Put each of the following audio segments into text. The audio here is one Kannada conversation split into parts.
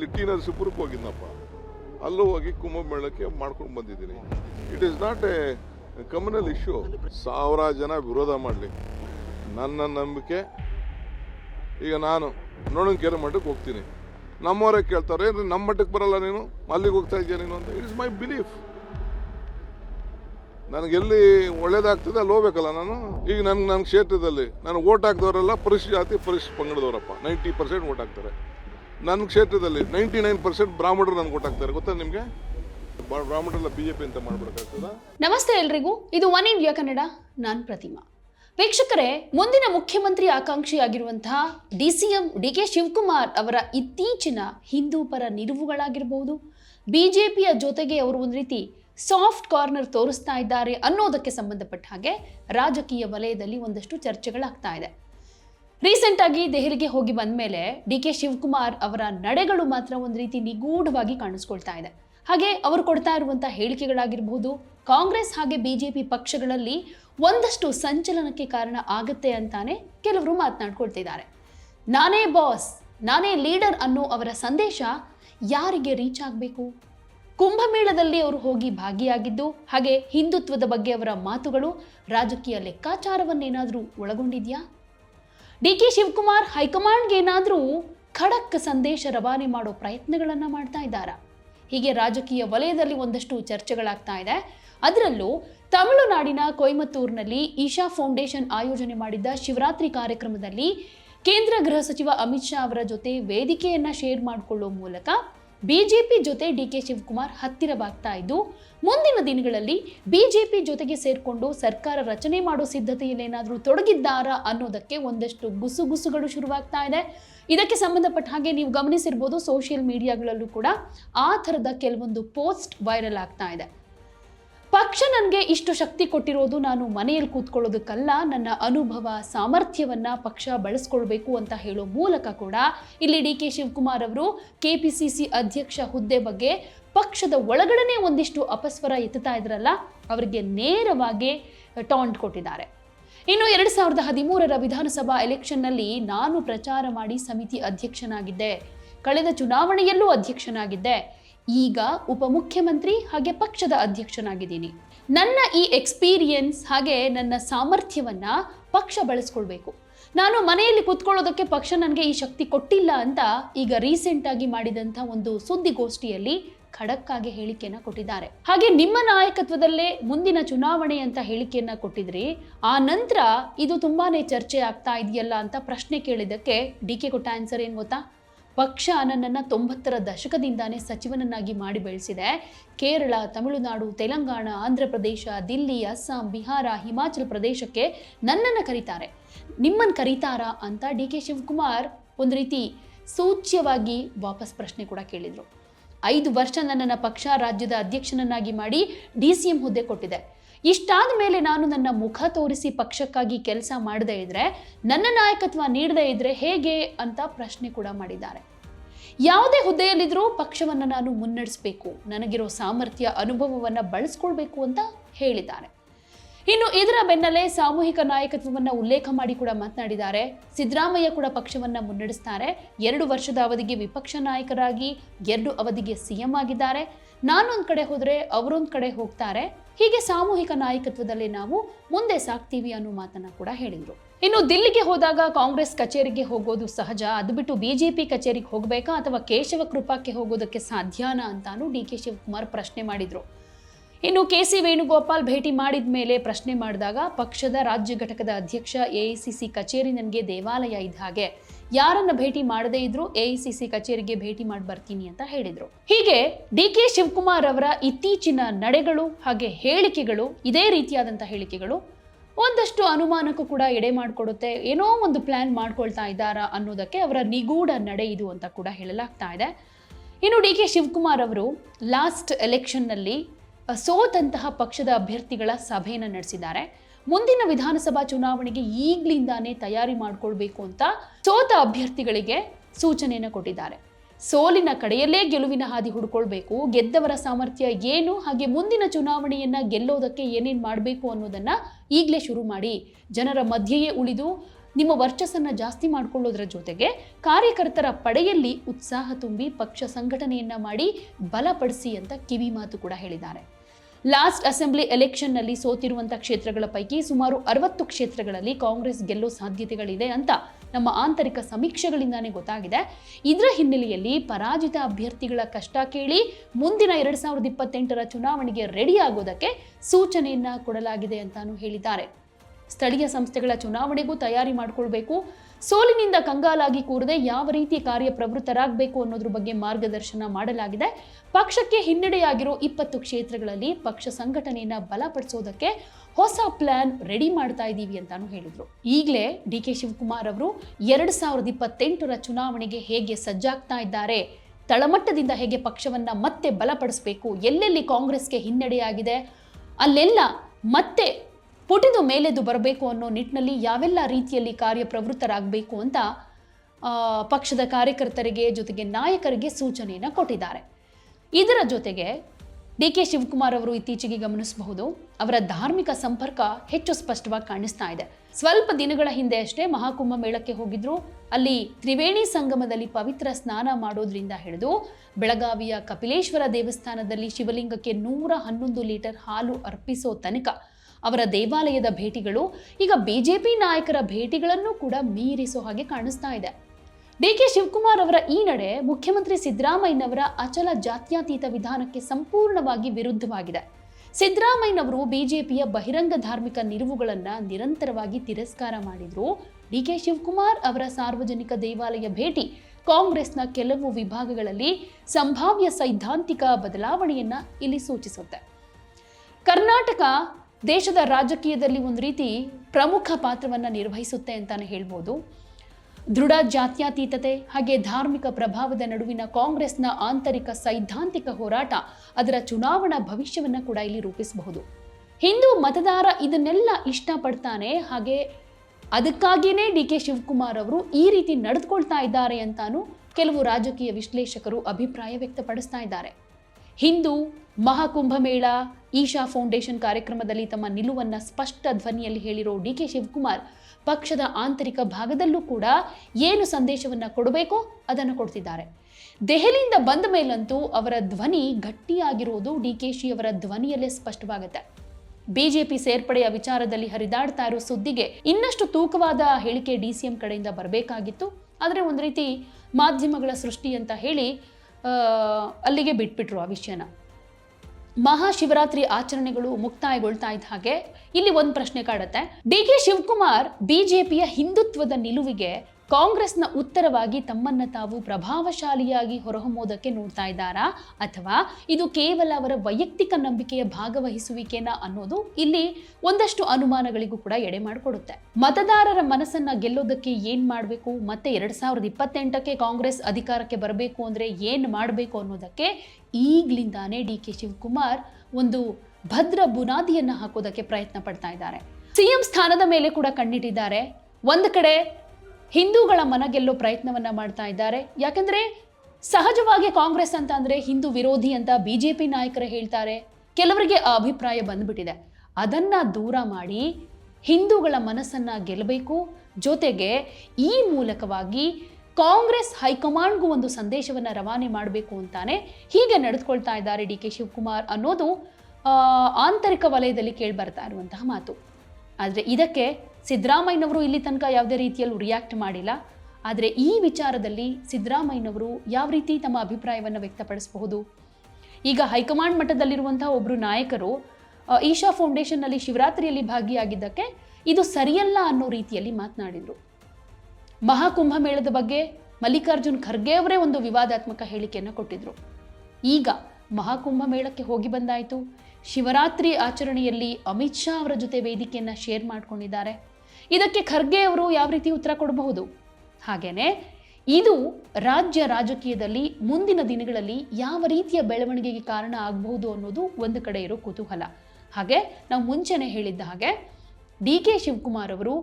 ಇಲ್ಲಿ ಟಿ ನರಸೀಪುರಕ್ಕೆ ಅಲ್ಲೂ ಹೋಗಿ ಕುಂಭಮೇಳಕ್ಕೆ ಮಾಡ್ಕೊಂಡು ಬಂದಿದ್ದೀನಿ. It is not a communal issue ಸಾವಿರ ಜನ ವಿರೋಧ ಮಾಡಲಿ. ನನ್ನ ನಂಬಿಕೆ, ಈಗ ನಾನು ನೋಡಂಕೆರೆ ಮಠಕ್ಕೆ ಹೋಗ್ತೀನಿ. ನಮ್ಮವರೇ ಕೇಳ್ತಾರೆ ಏನು ನಮ್ಮ ಮಠಕ್ಕೆ ಬರಲ್ಲ ನೀನು? ಅಲ್ಲಿಗೆ ಹೋಗ್ತಾ ಇದೆಯಾ ನೀನು ಅಂತ? ಇಟ್ ಇಸ್ ಮೈ ಬಿಲೀಫ್ ನನಗೆಲ್ಲಿ ಒಳ್ಳೇದಾಗ್ತದೆ ಅಲ್ಲಿ ಹೋಗ್ಬೇಕಲ್ಲ ನಾನು? ಈಗ ನನ್ಗೆ ನನ್ನ ಕ್ಷೇತ್ರದಲ್ಲಿ ನಾನು ಓಟ್ ಹಾಕಿದವರೆಲ್ಲ ಪರಿಶ್ ಜಾತಿ ಪರಿಶ್ ಪಂಗಡದವರಪ್ಪ. ನೈಂಟಿ ಪರ್ಸೆಂಟ್ ಓಟ್ ಹಾಕ್ತಾರೆ. ನನ್ನ ಕ್ಷೇತ್ರದಲ್ಲಿ ನೈಂಟಿ ನೈನ್ ಪರ್ಸೆಂಟ್ ಬ್ರಾಹ್ಮಣರು ನನ್ಗೆ ಕೊಟ್ಟಾಗ್ತಾರೆ ಗೊತ್ತಾ ನಿಮಗೆ? ಬ್ರಾಹ್ಮಣರೆಲ್ಲ ಬಿಜೆಪಿ ಅಂತ ಮಾಡ್ಬಿಡಕ್ಕಾಗ್ತದ? ನಮಸ್ತೆ ಎಲ್ರಿಗೂ. ಇದು ಒನ್ ಇಂಡಿಯಾ ಕನ್ನಡ, ನಾನು ಪ್ರತಿಮಾ. ವೀಕ್ಷಕರೇ, ಮುಂದಿನ ಮುಖ್ಯಮಂತ್ರಿ ಆಕಾಂಕ್ಷಿಯಾಗಿರುವಂತಹ D C M D K Shivakumar ಅವರ ಇತ್ತೀಚಿನ ಹಿಂದೂ ಪರ ನಿಲುವುಗಳಾಗಿರಬಹುದು ಬಿಜೆಪಿಯ ಜೊತೆಗೆ ಅವರು ಒಂದು ರೀತಿ ಸಾಫ್ಟ್ ಕಾರ್ನರ್ ತೋರಿಸ್ತಾ ಇದ್ದಾರೆ ಅನ್ನೋದಕ್ಕೆ ಸಂಬಂಧಪಟ್ಟ ಹಾಗೆ ರಾಜಕೀಯ ವಲಯದಲ್ಲಿ ಒಂದಷ್ಟು ಚರ್ಚೆಗಳಾಗ್ತಾ ಇದೆ. ರೀಸೆಂಟ್ ಆಗಿ ದೆಹಲಿಗೆ ಹೋಗಿ ಬಂದ ಮೇಲೆ ಡಿ ಕೆ ಶಿವಕುಮಾರ್ ಅವರ ನಡೆಗಳು ಮಾತ್ರ ಒಂದು ರೀತಿ ನಿಗೂಢವಾಗಿ ಕಾಣಿಸ್ಕೊಳ್ತಾ ಇದೆ. ಹಾಗೆ ಅವರು ಕೊಡ್ತಾ ಇರುವಂತಹ ಹೇಳಿಕೆಗಳಾಗಿರಬಹುದು ಕಾಂಗ್ರೆಸ್ ಹಾಗೆ ಬಿಜೆಪಿ ಪಕ್ಷಗಳಲ್ಲಿ ಒಂದಷ್ಟು ಸಂಚಲನಕ್ಕೆ ಕಾರಣ ಆಗುತ್ತೆ ಅಂತಾನೆ ಕೆಲವರು ಮಾತನಾಡ್ಕೊಳ್ತಿದ್ದಾರೆ. ನಾನೇ ಬಾಸ್ ನಾನೇ ಲೀಡರ್ ಅನ್ನೋ ಅವರ ಸಂದೇಶ ಯಾರಿಗೆ ರೀಚ್ ಆಗಬೇಕು? ಕುಂಭಮೇಳದಲ್ಲಿ ಅವರು ಹೋಗಿ ಭಾಗಿಯಾಗಿದ್ದು, ಹಾಗೆ ಹಿಂದುತ್ವದ ಬಗ್ಗೆ ಅವರ ಮಾತುಗಳು ರಾಜಕೀಯ ಲೆಕ್ಕಾಚಾರವನ್ನೇನಾದರೂ ಒಳಗೊಂಡಿದೆಯಾ? ಡಿ ಕೆ ಶಿವಕುಮಾರ್ ಹೈಕಮಾಂಡ್ಗೆ ಏನಾದರೂ ಖಡಕ್ ಸಂದೇಶ ರವಾನೆ ಮಾಡೋ ಪ್ರಯತ್ನಗಳನ್ನು ಮಾಡ್ತಾ ಇದ್ದಾರಾ? ಹೀಗೆ ರಾಜಕೀಯ ವಲಯದಲ್ಲಿ ಒಂದಷ್ಟು ಚರ್ಚೆಗಳಾಗ್ತಾ ಇದೆ. ಅದರಲ್ಲೂ ತಮಿಳುನಾಡಿನ ಕೊಯಮತ್ತೂರಿನಲ್ಲಿ ಈಶಾ ಫೌಂಡೇಶನ್ ಆಯೋಜನೆ ಮಾಡಿದ್ದ ಶಿವರಾತ್ರಿ ಕಾರ್ಯಕ್ರಮದಲ್ಲಿ ಕೇಂದ್ರ ಗೃಹ ಸಚಿವ ಅಮಿತ್ ಶಾ ಅವರ ಜೊತೆ ವೇದಿಕೆಯನ್ನು ಶೇರ್ ಮಾಡಿಕೊಳ್ಳುವ ಮೂಲಕ ಬಿಜೆಪಿ ಜೊತೆ ಡಿ ಕೆ ಶಿವಕುಮಾರ್ ಹತ್ತಿರವಾಗ್ತಾ ಇದ್ದು, ಮುಂದಿನ ದಿನಗಳಲ್ಲಿ ಬಿಜೆಪಿ ಜೊತೆಗೆ ಸೇರಿಕೊಂಡು ಸರ್ಕಾರ ರಚನೆ ಮಾಡೋ ಸಿದ್ಧತೆಯಲ್ಲೇನಾದರೂ ತೊಡಗಿದ್ದಾರಾ ಅನ್ನೋದಕ್ಕೆ ಒಂದಷ್ಟು ಗುಸುಗುಸುಗಳು ಶುರುವಾಗ್ತಾ ಇದೆ. ಇದಕ್ಕೆ ಸಂಬಂಧಪಟ್ಟ ಹಾಗೆ ನೀವು ಗಮನಿಸಿರ್ಬೋದು, ಸೋಷಿಯಲ್ ಮೀಡಿಯಾಗಳಲ್ಲೂ ಕೂಡ ಆ ಥರದ ಕೆಲವೊಂದು ಪೋಸ್ಟ್ ವೈರಲ್ ಆಗ್ತಾ ಇದೆ. ಪಕ್ಷ ನನಗೆ ಇಷ್ಟು ಶಕ್ತಿ ಕೊಟ್ಟಿರೋದು ನಾನು ಮನೆಯಲ್ಲಿ ಕೂತ್ಕೊಳ್ಳೋದಕ್ಕಲ್ಲ, ನನ್ನ ಅನುಭವ, ಸಾಮರ್ಥ್ಯವನ್ನ ಪಕ್ಷ ಬಳಸ್ಕೊಳ್ಬೇಕು ಅಂತ ಹೇಳೋ ಮೂಲಕ ಕೂಡ ಇಲ್ಲಿ ಡಿ ಕೆ ಶಿವಕುಮಾರ್ ಅವರು ಕೆಪಿಸಿಸಿ ಅಧ್ಯಕ್ಷ ಹುದ್ದೆ ಬಗ್ಗೆ ಪಕ್ಷದ ಒಳಗಡೆ ಒಂದಿಷ್ಟು ಅಪಸ್ವರ ಎತ್ತುತ್ತಾ ಇದ್ರಲ್ಲ, ಅವರಿಗೆ ನೇರವಾಗಿ ಟಾಂಟ್ ಕೊಟ್ಟಿದ್ದಾರೆ. ಇನ್ನು ಎರಡು ಸಾವಿರದ ಹದಿಮೂರರ ವಿಧಾನಸಭಾ ಎಲೆಕ್ಷನ್ನಲ್ಲಿ ನಾನು ಪ್ರಚಾರ ಮಾಡಿ ಸಮಿತಿ ಅಧ್ಯಕ್ಷನಾಗಿದ್ದೆ. ಕಳೆದ ಚುನಾವಣೆಯಲ್ಲೂ ಅಧ್ಯಕ್ಷನಾಗಿದ್ದೆ. ಈಗ ಉಪಮುಖ್ಯಮಂತ್ರಿ ಹಾಗೆ ಪಕ್ಷದ ಅಧ್ಯಕ್ಷನಾಗಿದ್ದೀನಿ. ನನ್ನ ಈ ಎಕ್ಸ್ಪೀರಿಯನ್ಸ್ ಹಾಗೆ ನನ್ನ ಸಾಮರ್ಥ್ಯವನ್ನ ಪಕ್ಷ ಬಳಸ್ಕೊಳ್ಬೇಕು. ನಾನು ಮನೆಯಲ್ಲಿ ಕೂತ್ಕೊಳ್ಳೋದಕ್ಕೆ ಪಕ್ಷ ನನಗೆ ಈ ಶಕ್ತಿ ಕೊಟ್ಟಿಲ್ಲ ಅಂತ ಈಗ ರೀಸೆಂಟ್ ಆಗಿ ಮಾಡಿದಂಥ ಒಂದು ಸುದ್ದಿಗೋಷ್ಠಿಯಲ್ಲಿ ಖಡಕ್ ಆಗಿ ಹೇಳಿಕೆಯನ್ನ ಕೊಟ್ಟಿದ್ದಾರೆ. ಹಾಗೆ ನಿಮ್ಮ ನಾಯಕತ್ವದಲ್ಲೇ ಮುಂದಿನ ಚುನಾವಣೆ ಅಂತ ಹೇಳಿಕೆಯನ್ನ ಕೊಟ್ಟಿದ್ರಿ. ಆ ನಂತರ ಇದು ತುಂಬಾನೇ ಚರ್ಚೆ ಆಗ್ತಾ ಇದೆಯಲ್ಲ ಅಂತ ಪ್ರಶ್ನೆ ಕೇಳಿದ್ದಕ್ಕೆ ಡಿ ಕೆ ಕೊಟ್ಟ ಆನ್ಸರ್ ಏನ್ ಗೊತ್ತಾ? ಪಕ್ಷ ನನ್ನನ್ನು ತೊಂಬತ್ತರ ದಶಕದಿಂದಾನೇ ಸಚಿವನನ್ನಾಗಿ ಮಾಡಿ ಬೆಳೆಸಿದೆ. ಕೇರಳ, ತಮಿಳುನಾಡು, ತೆಲಂಗಾಣ, ಆಂಧ್ರ ಪ್ರದೇಶ, ದಿಲ್ಲಿ, ಅಸ್ಸಾಂ, ಬಿಹಾರ, ಹಿಮಾಚಲ ಪ್ರದೇಶಕ್ಕೆ ನನ್ನನ್ನು ಕರೀತಾರೆ. ನಿಮ್ಮನ್ನು ಕರೀತಾರಾ ಅಂತ ಡಿ ಕೆ ಶಿವಕುಮಾರ್ ಒಂದು ರೀತಿ ಸೂಚ್ಯವಾಗಿ ವಾಪಸ್ ಪ್ರಶ್ನೆ ಕೂಡ ಕೇಳಿದರು. ಐದು ವರ್ಷ ನನ್ನನ್ನು ಪಕ್ಷ ರಾಜ್ಯದ ಅಧ್ಯಕ್ಷನನ್ನಾಗಿ ಮಾಡಿ ಡಿ ಸಿ ಎಂ ಹುದ್ದೆ ಕೊಟ್ಟಿದೆ. ಇಷ್ಟಾದ ಮೇಲೆ ನಾನು ನನ್ನ ಮುಖ ತೋರಿಸಿ ಪಕ್ಷಕ್ಕಾಗಿ ಕೆಲಸ ಮಾಡದೇ ಇದ್ರೆ, ನನ್ನ ನಾಯಕತ್ವ ನೀಡದೇ ಇದ್ರೆ ಹೇಗೆ ಅಂತ ಪ್ರಶ್ನೆ ಕೂಡ ಮಾಡಿದ್ದಾರೆ. ಯಾವುದೇ ಹುದ್ದೆಯಲ್ಲಿದ್ದರೂ ಪಕ್ಷವನ್ನು ನಾನು ಮುನ್ನಡೆಸಬೇಕು, ನನಗಿರೋ ಸಾಮರ್ಥ್ಯ, ಅನುಭವವನ್ನು ಬಳಸ್ಕೊಳ್ಬೇಕು ಅಂತ ಹೇಳಿದ್ದಾರೆ. ಇನ್ನು ಇದರ ಬೆನ್ನಲ್ಲೇ ಸಾಮೂಹಿಕ ನಾಯಕತ್ವವನ್ನು ಉಲ್ಲೇಖ ಮಾಡಿ ಕೂಡ ಮಾತನಾಡಿದ್ದಾರೆ. ಸಿದ್ದರಾಮಯ್ಯ ಕೂಡ ಪಕ್ಷವನ್ನು ಮುನ್ನಡೆಸ್ತಾರೆ. ಎರಡು ವರ್ಷದ ಅವಧಿಗೆ ವಿಪಕ್ಷ ನಾಯಕರಾಗಿ ಎರಡು ಅವಧಿಗೆ ಸಿಎಂ ಆಗಿದ್ದಾರೆ. ನಾನೊಂದು ಕಡೆ ಹೋದರೆ ಅವರೊಂದು ಕಡೆ ಹೋಗ್ತಾರೆ. ಹೀಗೆ ಸಾಮೂಹಿಕ ನಾಯಕತ್ವದಲ್ಲಿ ನಾವು ಮುಂದೆ ಸಾಕ್ತೀವಿ ಅನ್ನೋ ಮಾತನ್ನು ಕೂಡ ಹೇಳಿದ್ರು. ಇನ್ನು ದಿಲ್ಲಿಗೆ ಹೋದಾಗ ಕಾಂಗ್ರೆಸ್ ಕಚೇರಿಗೆ ಹೋಗೋದು ಸಹಜ. ಅದು ಬಿಟ್ಟು ಬಿಜೆಪಿ ಕಚೇರಿಗೆ ಹೋಗಬೇಕಾ ಅಥವಾ ಕೇಶವ ಕೃಪಾಕ್ಕೆ ಹೋಗೋದಕ್ಕೆ ಸಾಧ್ಯನಾ ಅಂತಾನು ಡಿ ಕೆ ಶಿವಕುಮಾರ್ ಪ್ರಶ್ನೆ ಮಾಡಿದ್ರು. ಇನ್ನು ಕೆ ಸಿ ವೇಣುಗೋಪಾಲ್ ಭೇಟಿ ಮಾಡಿದ ಮೇಲೆ ಪ್ರಶ್ನೆ ಮಾಡಿದಾಗ ಪಕ್ಷದ ರಾಜ್ಯ ಘಟಕದ ಅಧ್ಯಕ್ಷ ಎಐಸಿಸಿ ಕಚೇರಿ ನನಗೆ ದೇವಾಲಯ ಇದ್ದ ಹಾಗೆ. ಯಾರನ್ನ ಭೇಟಿ ಮಾಡದೇ ಇದ್ರು ಎಐಸಿಸಿ ಕಚೇರಿಗೆ ಭೇಟಿ ಮಾಡಿ ಬರ್ತೀನಿ ಅಂತ ಹೇಳಿದರು. ಹೀಗೆ ಡಿ ಕೆ ಶಿವಕುಮಾರ್ ಅವರ ಇತ್ತೀಚಿನ ನಡೆಗಳು ಹಾಗೆ ಹೇಳಿಕೆಗಳು, ಇದೇ ರೀತಿಯಾದಂಥ ಹೇಳಿಕೆಗಳು ಒಂದಷ್ಟು ಅನುಮಾನಕ್ಕೂ ಕೂಡ ಎಡೆ ಮಾಡಿಕೊಡುತ್ತೆ. ಏನೋ ಒಂದು ಪ್ಲಾನ್ ಮಾಡ್ಕೊಳ್ತಾ ಇದ್ದಾರಾ ಅನ್ನೋದಕ್ಕೆ ಅವರ ನಿಗೂಢ ನಡೆ ಇದು ಅಂತ ಕೂಡ ಹೇಳಲಾಗ್ತಾ ಇದೆ. ಇನ್ನು ಡಿ ಕೆ ಶಿವಕುಮಾರ್ ಅವರು ಲಾಸ್ಟ್ ಎಲೆಕ್ಷನ್ನಲ್ಲಿ ಸೋತಂತಹ ಪಕ್ಷದ ಅಭ್ಯರ್ಥಿಗಳ ಸಭೆಯನ್ನು ನಡೆಸಿದ್ದಾರೆ. ಮುಂದಿನ ವಿಧಾನಸಭಾ ಚುನಾವಣೆಗೆ ಈಗ್ಲಿಂದಾನೇ ತಯಾರಿ ಮಾಡಿಕೊಳ್ಬೇಕು ಅಂತ ಸೋತ ಅಭ್ಯರ್ಥಿಗಳಿಗೆ ಸೂಚನೆಯನ್ನು ಕೊಟ್ಟಿದ್ದಾರೆ. ಸೋಲಿನ ಕಡೆಯಲ್ಲೇ ಗೆಲುವಿನ ಹಾದಿ ಹುಡುಕೊಳ್ಬೇಕು. ಗೆದ್ದವರ ಸಾಮರ್ಥ್ಯ ಏನು? ಹಾಗೆ ಮುಂದಿನ ಚುನಾವಣೆಯನ್ನ ಗೆಲ್ಲೋದಕ್ಕೆ ಏನೇನು ಮಾಡಬೇಕು ಅನ್ನೋದನ್ನ ಈಗಲೇ ಶುರು ಮಾಡಿ. ಜನರ ಮಧ್ಯೆಯೇ ಉಳಿದು ನಿಮ್ಮ ವರ್ಚಸ್ಸನ್ನ ಜಾಸ್ತಿ ಮಾಡಿಕೊಳ್ಳೋದ್ರ ಜೊತೆಗೆ ಕಾರ್ಯಕರ್ತರ ಪಡೆಯಲ್ಲಿ ಉತ್ಸಾಹ ತುಂಬಿ ಪಕ್ಷ ಸಂಘಟನೆಯನ್ನ ಮಾಡಿ ಬಲಪಡಿಸಿ ಅಂತ ಕಿವಿ ಮಾತು ಕೂಡ ಹೇಳಿದ್ದಾರೆ. ಲಾಸ್ಟ್ ಅಸೆಂಬ್ಲಿ ಎಲೆಕ್ಷನ್ನಲ್ಲಿ ಸೋತಿರುವಂಥ ಕ್ಷೇತ್ರಗಳ ಪೈಕಿ ಸುಮಾರು ಅರವತ್ತು ಕ್ಷೇತ್ರಗಳಲ್ಲಿ ಕಾಂಗ್ರೆಸ್ ಗೆಲ್ಲೋ ಸಾಧ್ಯತೆಗಳಿದೆ ಅಂತ ನಮ್ಮ ಆಂತರಿಕ ಸಮೀಕ್ಷೆಗಳಿಂದಾನೇ ಗೊತ್ತಾಗಿದೆ. ಇದರ ಹಿನ್ನೆಲೆಯಲ್ಲಿ ಪರಾಜಿತ ಅಭ್ಯರ್ಥಿಗಳ ಕಷ್ಟ ಕೇಳಿ ಮುಂದಿನ ಎರಡ್ ಸಾವಿರದ ಇಪ್ಪತ್ತೆಂಟರ ಚುನಾವಣೆಗೆ ರೆಡಿ ಆಗೋದಕ್ಕೆ ಸೂಚನೆಯನ್ನ ಕೊಡಲಾಗಿದೆ ಅಂತಾನು ಹೇಳಿದ್ದಾರೆ. ಸ್ಥಳೀಯ ಸಂಸ್ಥೆಗಳ ಚುನಾವಣೆಗೂ ತಯಾರಿ ಮಾಡಿಕೊಳ್ಬೇಕು. ಸೋಲಿನಿಂದ ಕಂಗಾಲಾಗಿ ಕೂರದೆ ಯಾವ ರೀತಿ ಕಾರ್ಯಪ್ರವೃತ್ತರಾಗಬೇಕು ಅನ್ನೋದ್ರ ಬಗ್ಗೆ ಮಾರ್ಗದರ್ಶನ ಮಾಡಲಾಗಿದೆ. ಪಕ್ಷಕ್ಕೆ ಹಿನ್ನಡೆಯಾಗಿರೋ ಇಪ್ಪತ್ತು ಕ್ಷೇತ್ರಗಳಲ್ಲಿ ಪಕ್ಷ ಸಂಘಟನೆಯನ್ನ ಬಲಪಡಿಸೋದಕ್ಕೆ ಹೊಸ ಪ್ಲಾನ್ ರೆಡಿ ಮಾಡ್ತಾ ಇದ್ದೀವಿ ಅಂತಾನು ಹೇಳಿದರು. ಈಗಲೇ ಡಿ ಕೆ ಶಿವಕುಮಾರ್ ಅವರು ಎರಡು ಸಾವಿರದ ಇಪ್ಪತ್ತೆಂಟರ ಚುನಾವಣೆಗೆ ಹೇಗೆ ಸಜ್ಜಾಗ್ತಾ ಇದ್ದಾರೆ, ತಳಮಟ್ಟದಿಂದ ಹೇಗೆ ಪಕ್ಷವನ್ನ ಮತ್ತೆ ಬಲಪಡಿಸಬೇಕು, ಎಲ್ಲೆಲ್ಲಿ ಕಾಂಗ್ರೆಸ್ಗೆ ಹಿನ್ನಡೆಯಾಗಿದೆ, ಅಲ್ಲೆಲ್ಲ ಮತ್ತೆ ಪುಟಿದು ಮೇಲೆದು ಬರಬೇಕು ಅನ್ನೋ ನಿಟ್ಟಿನಲ್ಲಿ ಯಾವೆಲ್ಲ ರೀತಿಯಲ್ಲಿ ಕಾರ್ಯಪ್ರವೃತ್ತರಾಗಬೇಕು ಅಂತ ಪಕ್ಷದ ಕಾರ್ಯಕರ್ತರಿಗೆ ಜೊತೆಗೆ ನಾಯಕರಿಗೆ ಸೂಚನೆಯನ್ನು ಕೊಟ್ಟಿದ್ದಾರೆ. ಇದರ ಜೊತೆಗೆ ಡಿ ಕೆ ಶಿವಕುಮಾರ್ ಅವರು ಇತ್ತೀಚೆಗೆ ಗಮನಿಸಬಹುದು, ಅವರ ಧಾರ್ಮಿಕ ಸಂಪರ್ಕ ಹೆಚ್ಚು ಸ್ಪಷ್ಟವಾಗಿ ಕಾಣಿಸ್ತಾ ಇದೆ. ಸ್ವಲ್ಪ ದಿನಗಳ ಹಿಂದೆ ಅಷ್ಟೇ ಮಹಾಕುಂಭ ಮೇಳಕ್ಕೆ ಹೋಗಿದ್ರು. ಅಲ್ಲಿ ತ್ರಿವೇಣಿ ಸಂಗಮದಲ್ಲಿ ಪವಿತ್ರ ಸ್ನಾನ ಮಾಡೋದ್ರಿಂದ ಹಿಡಿದು ಬೆಳಗಾವಿಯ ಕಪಿಲೇಶ್ವರ ದೇವಸ್ಥಾನದಲ್ಲಿ ಶಿವಲಿಂಗಕ್ಕೆ ನೂರ ಹನ್ನೊಂದು ಲೀಟರ್ ಹಾಲು ಅರ್ಪಿಸೋ ತನಕ ಅವರ ದೇವಾಲಯದ ಭೇಟಿಗಳು ಈಗ ಬಿಜೆಪಿ ನಾಯಕರ ಭೇಟಿಗಳನ್ನು ಕೂಡ ಮೀರಿಸೋ ಹಾಗೆ ಕಾಣಿಸ್ತಾ ಇದೆ. ಡಿ ಕೆ ಶಿವಕುಮಾರ್ ಅವರ ಈ ನಡೆ ಮುಖ್ಯಮಂತ್ರಿ ಸಿದ್ದರಾಮಯ್ಯನವರ ಅಚಲ ಜಾತ್ಯತೀತ ವಿಧಾನಕ್ಕೆ ಸಂಪೂರ್ಣವಾಗಿ ವಿರುದ್ಧವಾಗಿದೆ. ಸಿದ್ದರಾಮಯ್ಯನವರು ಬಿಜೆಪಿಯ ಬಹಿರಂಗ ಧಾರ್ಮಿಕ ನಿಲುವುಗಳನ್ನ ನಿರಂತರವಾಗಿ ತಿರಸ್ಕಾರ ಮಾಡಿದ್ರು. ಡಿ ಕೆ ಶಿವಕುಮಾರ್ ಅವರ ಸಾರ್ವಜನಿಕ ದೇವಾಲಯ ಭೇಟಿ, ಕಾಂಗ್ರೆಸ್ನ ಕೆಲವು ವಿಭಾಗಗಳಲ್ಲಿ ಸಂಭಾವ್ಯ ಸೈದ್ಧಾಂತಿಕ ಬದಲಾವಣೆಯನ್ನ ಇಲ್ಲಿ ಸೂಚಿಸುತ್ತೆ. ಕರ್ನಾಟಕ ದೇಶದ ರಾಜಕೀಯದಲ್ಲಿ ಒಂದು ರೀತಿ ಪ್ರಮುಖ ಪಾತ್ರವನ್ನು ನಿರ್ವಹಿಸುತ್ತೆ ಅಂತಾನೆ ಹೇಳ್ಬೋದು. ದೃಢ ಜಾತ್ಯತೀತತೆ ಹಾಗೆ ಧಾರ್ಮಿಕ ಪ್ರಭಾವದ ನಡುವಿನ ಕಾಂಗ್ರೆಸ್ನ ಆಂತರಿಕ ಸೈದ್ಧಾಂತಿಕ ಹೋರಾಟ ಅದರ ಚುನಾವಣಾ ಭವಿಷ್ಯವನ್ನು ಕೂಡ ಇಲ್ಲಿ ರೂಪಿಸಬಹುದು. ಹಿಂದೂ ಮತದಾರ ಇದನ್ನೆಲ್ಲ ಇಷ್ಟಪಡ್ತಾನೆ, ಹಾಗೆ ಅದಕ್ಕಾಗಿಯೇ ಡಿ ಕೆ ಶಿವಕುಮಾರ್ ಅವರು ಈ ರೀತಿ ನಡೆದುಕೊಳ್ತಾ ಇದ್ದಾರೆ ಅಂತಾನು ಕೆಲವು ರಾಜಕೀಯ ವಿಶ್ಲೇಷಕರು ಅಭಿಪ್ರಾಯ ವ್ಯಕ್ತಪಡಿಸ್ತಾ ಇದ್ದಾರೆ. ಹಿಂದೂ ಮಹಾಕುಂಭಮೇಳ ಈಶಾ ಫೌಂಡೇಶನ್ ಕಾರ್ಯಕ್ರಮದಲ್ಲಿ ತಮ್ಮ ನಿಲುವನ್ನು ಸ್ಪಷ್ಟ ಧ್ವನಿಯಲ್ಲಿ ಹೇಳಿರೋ ಡಿ ಕೆ ಶಿವಕುಮಾರ್, ಪಕ್ಷದ ಆಂತರಿಕ ಭಾಗದಲ್ಲೂ ಕೂಡ ಏನು ಸಂದೇಶವನ್ನು ಕೊಡಬೇಕೋ ಅದನ್ನು ಕೊಡ್ತಿದ್ದಾರೆ. ದೆಹಲಿಯಿಂದ ಬಂದ ಮೇಲಂತೂ ಅವರ ಧ್ವನಿ ಗಟ್ಟಿಯಾಗಿರುವುದು ಡಿ ಕೆ ಶಿ ಅವರ ಧ್ವನಿಯಲ್ಲೇ ಸ್ಪಷ್ಟವಾಗುತ್ತೆ. ಬಿಜೆಪಿ ಸೇರ್ಪಡೆಯ ವಿಚಾರದಲ್ಲಿ ಹರಿದಾಡ್ತಾ ಇರೋ ಸುದ್ದಿಗೆ ಇನ್ನಷ್ಟು ತೂಕವಾದ ಹೇಳಿಕೆ ಡಿ ಸಿ ಎಂ ಕಡೆಯಿಂದ ಬರಬೇಕಾಗಿತ್ತು. ಆದರೆ ಒಂದು ರೀತಿ ಮಾಧ್ಯಮಗಳ ಸೃಷ್ಟಿ ಅಂತ ಹೇಳಿ ಅಲ್ಲಿಗೆ ಬಿಟ್ಬಿಟ್ರು ಆ ವಿಷಯನ. ಮಹಾಶಿವರಾತ್ರಿ ಆಚರಣೆಗಳು ಮುಕ್ತಾಯಗೊಳ್ತಾ ಇದ್ದ ಹಾಗೆ ಇಲ್ಲಿ ಒಂದು ಪ್ರಶ್ನೆ ಕಾಡುತ್ತೆ. ಡಿ ಕೆ ಶಿವಕುಮಾರ್, ಬಿಜೆಪಿಯ ಹಿಂದುತ್ವದ ನಿಲುವಿಗೆ ಕಾಂಗ್ರೆಸ್ನ ಉತ್ತರವಾಗಿ ತಮ್ಮನ್ನ ತಾವು ಪ್ರಭಾವಶಾಲಿಯಾಗಿ ಹೊರಹೊಮ್ಮೋದಕ್ಕೆ ನೋಡ್ತಾ ಇದ್ದಾರಾ? ಅಥವಾ ಇದು ಕೇವಲ ಅವರ ವೈಯಕ್ತಿಕ ನಂಬಿಕೆಯ ಭಾಗವಹಿಸುವಿಕೆನ ಅನ್ನೋದು ಇಲ್ಲಿ ಒಂದಷ್ಟು ಅನುಮಾನಗಳಿಗೂ ಕೂಡ ಎಡೆ ಮಾಡಿಕೊಡುತ್ತೆ. ಮತದಾರರ ಮನಸ್ಸನ್ನ ಗೆಲ್ಲೋದಕ್ಕೆ ಏನ್ ಮಾಡಬೇಕು? ಮತ್ತೆ ಎರಡ್ ಸಾವಿರದ ಇಪ್ಪತ್ತೆಂಟಕ್ಕೆ ಕಾಂಗ್ರೆಸ್ ಅಧಿಕಾರಕ್ಕೆ ಬರಬೇಕು ಅಂದ್ರೆ ಏನ್ ಮಾಡಬೇಕು ಅನ್ನೋದಕ್ಕೆ ಈಗ್ಲಿಂದಾನೆ ಡಿ ಕೆ ಶಿವಕುಮಾರ್ ಒಂದು ಭದ್ರ ಬುನಾದಿಯನ್ನ ಹಾಕೋದಕ್ಕೆ ಪ್ರಯತ್ನ ಪಡ್ತಾ ಇದ್ದಾರೆ. ಸಿಎಂ ಸ್ಥಾನದ ಮೇಲೆ ಕೂಡ ಕಣ್ಣಿಟ್ಟಿದ್ದಾರೆ. ಒಂದು ಕಡೆ ಹಿಂದೂಗಳ ಮನ ಗೆಲ್ಲೋ ಪ್ರಯತ್ನವನ್ನ ಮಾಡ್ತಾ ಇದ್ದಾರೆ. ಯಾಕಂದ್ರೆ ಸಹಜವಾಗಿ ಕಾಂಗ್ರೆಸ್ ಅಂತ ಅಂದ್ರೆ ಹಿಂದೂ ವಿರೋಧಿ ಅಂತ ಬಿಜೆಪಿ ನಾಯಕರು ಹೇಳ್ತಾರೆ. ಕೆಲವರಿಗೆ ಆ ಅಭಿಪ್ರಾಯ ಬಂದ್ಬಿಟ್ಟಿದೆ. ಅದನ್ನ ದೂರ ಮಾಡಿ ಹಿಂದೂಗಳ ಮನಸ್ಸನ್ನ ಗೆಲ್ಲಬೇಕು ಜೊತೆಗೆ ಈ ಮೂಲಕವಾಗಿ ಕಾಂಗ್ರೆಸ್ ಹೈಕಮಾಂಡ್ಗೂ ಒಂದು ಸಂದೇಶವನ್ನ ರವಾನೆ ಮಾಡಬೇಕು ಅಂತಾನೆ ಹೀಗೆ ನಡೆದುಕೊಳ್ತಾ ಇದ್ದಾರೆ ಡಿ ಕೆ ಶಿವಕುಮಾರ್ ಅನ್ನೋದು ಆಂತರಿಕ ವಲಯದಲ್ಲಿ ಕೇಳಿ ಬರ್ತಾ ಇರುವಂತಹ ಮಾತು. ಆದರೆ ಇದಕ್ಕೆ ಸಿದ್ದರಾಮಯ್ಯನವರು ಇಲ್ಲಿ ತನಕ ಯಾವುದೇ ರೀತಿಯಲ್ಲೂ ರಿಯಾಕ್ಟ್ ಮಾಡಿಲ್ಲ. ಆದರೆ ಈ ವಿಚಾರದಲ್ಲಿ ಸಿದ್ದರಾಮಯ್ಯನವರು ಯಾವ ರೀತಿ ತಮ್ಮ ಅಭಿಪ್ರಾಯವನ್ನು ವ್ಯಕ್ತಪಡಿಸಬಹುದು? ಈಗ ಹೈಕಮಾಂಡ್ ಮಟ್ಟದಲ್ಲಿರುವಂತಹ ಒಬ್ಬರು ನಾಯಕರು ಈಶಾ ಫೌಂಡೇಶನ್ನಲ್ಲಿ ಶಿವರಾತ್ರಿಯಲ್ಲಿ ಭಾಗಿಯಾಗಿದ್ದಕ್ಕೆ ಇದು ಸರಿಯಲ್ಲ ಅನ್ನೋ ರೀತಿಯಲ್ಲಿ ಮಾತನಾಡಿದರು. ಮಹಾಕುಂಭಮೇಳದ ಬಗ್ಗೆ ಮಲ್ಲಿಕಾರ್ಜುನ್ ಖರ್ಗೆ ಅವರೇ ಒಂದು ವಿವಾದಾತ್ಮಕ ಹೇಳಿಕೆಯನ್ನು ಕೊಟ್ಟಿದ್ರು. ಈಗ ಮಹಾಕುಂಭ ಮೇಳಕ್ಕೆ ಹೋಗಿ ಬಂದಾಯಿತು. ಶಿವರಾತ್ರಿ ಆಚರಣೆಯಲ್ಲಿ ಅಮಿತ್ ಶಾ ಅವರ ಜೊತೆ ವೇದಿಕೆಯನ್ನು ಶೇರ್ ಮಾಡ್ಕೊಂಡಿದ್ದಾರೆ. ಇದಕ್ಕೆ ಖರ್ಗೆ ಅವರು ಯಾವ ರೀತಿ ಉತ್ತರ ಕೊಡಬಹುದು? ಹಾಗೇನೆ, ಇದು ರಾಜ್ಯ ರಾಜಕೀಯದಲ್ಲಿ ಮುಂದಿನ ದಿನಗಳಲ್ಲಿ ಯಾವ ರೀತಿಯ ಬೆಳವಣಿಗೆಗೆ ಕಾರಣ ಆಗಬಹುದು ಅನ್ನೋದು ಒಂದು ಕಡೆ ಇರೋ ಕುತೂಹಲ. ಹಾಗೆ ನಾವು ಮುಂಚೆನೆ ಹೇಳಿದ್ದ ಹಾಗೆ, ಡಿ ಕೆ ಶಿವಕುಮಾರ್ ಅವರು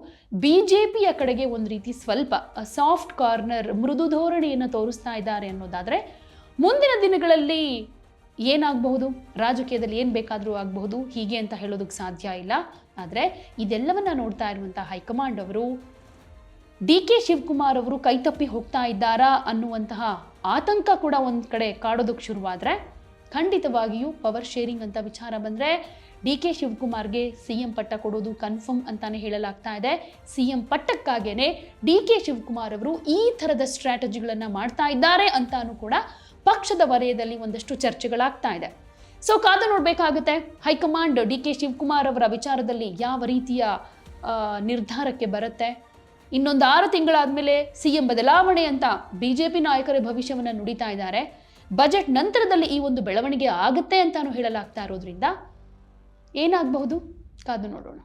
ಬಿ ಜೆ ಪಿಯ ಕಡೆಗೆ ಒಂದು ರೀತಿ ಸ್ವಲ್ಪ ಸಾಫ್ಟ್ ಕಾರ್ನರ್ ಮೃದು ಧೋರಣೆಯನ್ನು ತೋರಿಸ್ತಾ ಇದ್ದಾರೆ ಅನ್ನೋದಾದರೆ, ಮುಂದಿನ ದಿನಗಳಲ್ಲಿ ಏನಾಗಬಹುದು? ರಾಜಕೀಯದಲ್ಲಿ ಏನು ಬೇಕಾದರೂ ಆಗಬಹುದು? ಹೀಗೆ ಅಂತ ಹೇಳೋದಕ್ಕೆ ಸಾಧ್ಯ ಇಲ್ಲ. ಆದರೆ ಇದೆಲ್ಲವನ್ನ ನೋಡ್ತಾ ಇರುವಂಥ ಹೈಕಮಾಂಡ್ ಅವರು ಡಿ ಕೆ ಶಿವಕುಮಾರ್ ಅವರು ಕೈತಪ್ಪಿ ಹೋಗ್ತಾ ಇದ್ದಾರಾ ಅನ್ನುವಂತಹ ಆತಂಕ ಕೂಡ ಒಂದು ಕಡೆ ಕಾಡೋದಕ್ಕೆ ಶುರುವಾದರೆ ಖಂಡಿತವಾಗಿಯೂ ಪವರ್ ಶೇರಿಂಗ್ ಅಂತ ವಿಚಾರ ಬಂದರೆ ಡಿ ಕೆ ಶಿವಕುಮಾರ್ಗೆ ಸಿ ಎಂ ಪಟ್ಟ ಕೊಡೋದು ಕನ್ಫರ್ಮ್ ಅಂತಾನೆ ಹೇಳಲಾಗ್ತಾ ಇದೆ. ಸಿ ಎಂ ಪಟ್ಟಕ್ಕಾಗೇನೆ ಡಿ ಕೆ ಶಿವಕುಮಾರ್ ಅವರು ಈ ಥರದ ಸ್ಟ್ರಾಟಜಿಗಳನ್ನು ಮಾಡ್ತಾ ಇದ್ದಾರೆ ಅಂತಾನು ಕೂಡ ಪಕ್ಷದ ವಲಯದಲ್ಲಿ ಒಂದಷ್ಟು ಚರ್ಚೆಗಳಾಗ್ತಾ ಇದೆ. ಸೊ ಕಾದು ನೋಡಬೇಕಾಗುತ್ತೆ. High command D K Shivakumar ಅವರ ವಿಚಾರದಲ್ಲಿ ಯಾವ ರೀತಿಯ ನಿರ್ಧಾರಕ್ಕೆ ಬರುತ್ತೆ? ಇನ್ನೊಂದು ಆರು ತಿಂಗಳಾದ್ಮೇಲೆ ಸಿ ಎಂ ಬದಲಾವಣೆ ಅಂತ ಬಿಜೆಪಿ ನಾಯಕರ ಭವಿಷ್ಯವನ್ನು ನುಡಿತಾ ಇದ್ದಾರೆ. ಬಜೆಟ್ ನಂತರದಲ್ಲಿ ಈ ಒಂದು ಬೆಳವಣಿಗೆ ಆಗುತ್ತೆ ಅಂತಾನು ಹೇಳಲಾಗ್ತಾ ಇರೋದ್ರಿಂದ ಏನಾಗಬಹುದು? ಕಾದು ನೋಡೋಣ.